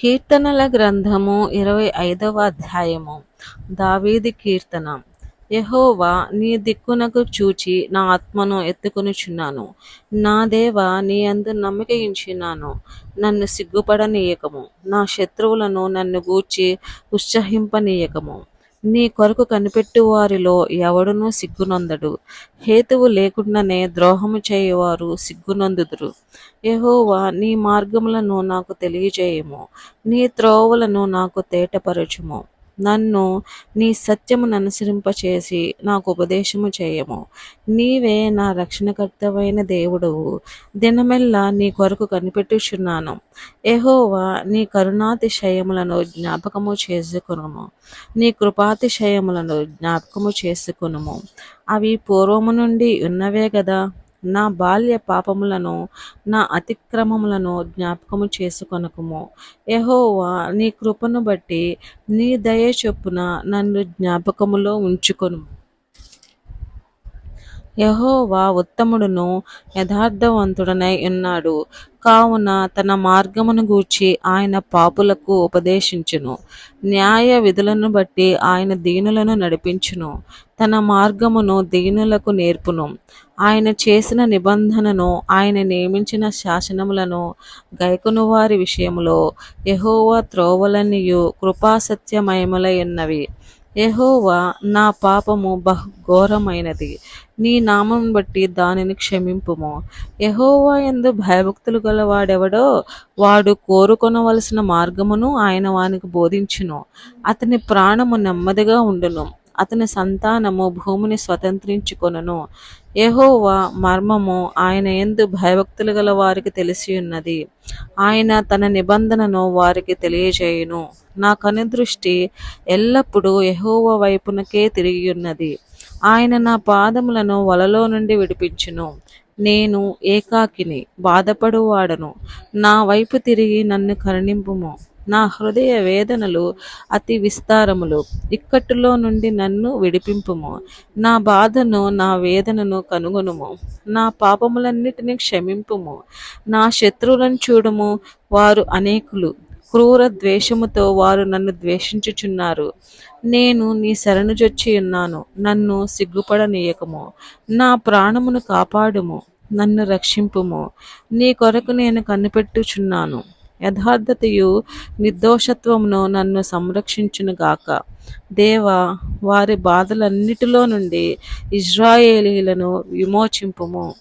కీర్తనల గ్రంథము ఇరవై ఐదవ అధ్యాయము. దావీది కీర్తన. యహోవా నీ దిక్కునకు చూచి నా ఆత్మను ఎత్తుకొనిచున్నాను. నా దేవ నీ అందు నమ్మిక నన్ను సిగ్గుపడనీయకము. నా శత్రువులను నన్ను గూర్చి ఉత్సహింపనీయకము. నీ కొరకు కనిపెట్టు వారిలో ఎవడునూ సిగ్గునొందడు. హేతువు లేకుండానే ద్రోహము చేయువారు సిగ్గునొందుదురు. యహోవా నీ మార్గములను నాకు తెలియజేయము. నీ త్రోవలను నాకు తేటపరచుము. నన్ను నీ సత్యమును అనుసరింపచేసి నాకు ఉపదేశము చేయము. నీవే నా రక్షణకర్తవైన దేవుడవు. దినమెల్లా నీ కొరకు కనిపెట్టుచున్నాను. ఎహోవా నీ కరుణాతిశయములను జ్ఞాపకము చేసుకునుము. నీ కృపాతిశయములను జ్ఞాపకము చేసుకునుము. అవి పూర్వము నుండి ఉన్నవే కదా నా బాల్య పాపములను నా అతిక్రమములను జ్ఞాపకము చేసుకొనకుము. ఎహోవా నీ కృపను బట్టి నీ దయ చొప్పున నన్ను జ్ఞాపకములో ఉంచుకొను. యహోవా ఉత్తముడును యథార్థవంతుడనై ఉన్నాడు. కావున తన మార్గమును గూర్చి ఆయన పాపులకు ఉపదేశించును. న్యాయ విధులను బట్టి ఆయన దీనులను నడిపించును. తన మార్గమును దీనులకు నేర్పును. ఆయన చేసిన నిబంధనను ఆయన నియమించిన శాసనములను గైకును వారి విషయంలో యహోవా త్రోవలనియు కృపాసత్యమయములై ఉన్నవి. ఎహోవా నా పాపము బహు ఘోరమైనది నీ నామం బట్టి దానిని క్షమింపుము. ఎహోవా ఎందు భయభక్తులు గలవాడెవడో వాడు కోరుకొనవలసిన మార్గమును ఆయన వానికి బోధించును. అతని ప్రాణము నెమ్మదిగా ఉండును. అతని సంతానము భూమిని స్వతంత్రించుకొనును. యెహోవా మర్మము ఆయన ఎందు భయభక్తులు గల వారికి తెలిసి ఉన్నది. ఆయన తన నిబంధనను వారికి తెలియజేయును. నా కనుదృష్టి ఎల్లప్పుడూ యెహోవా వైపునకే తిరిగి ఉన్నది ఆయన నా పాదములను వలలో నుండి విడిపించును. నేను ఏకాకిని బాధపడువాడను. నా వైపు తిరిగి నన్ను కరుణింపుము. నా హృదయ వేదనలు అతి విస్తారములు. ఇక్కట్టులో నుండి నన్ను విడిపింపుము. నా బాధను నా వేదనను కనుగొనుము. నా పాపములన్నిటినీ క్షమింపుము. నా శత్రువులను చూడము. వారు అనేకులు. క్రూర ద్వేషముతో వారు నన్ను ద్వేషించుచున్నారు. నేను నీ శరణు జొచ్చి ఉన్నాను. నన్ను సిగ్గుపడనీయకము. నా ప్రాణమును కాపాడుము. నన్ను రక్షింపుము. నీ కొరకు నేను కనిపెట్టుచున్నాను. యథార్థతయు నిర్దోషత్వమును నన్ను సంరక్షించునుగాక. దేవ వారి బాధలన్నిటిలో నుండి ఇజ్రాయేలీలను విమోచింపుము.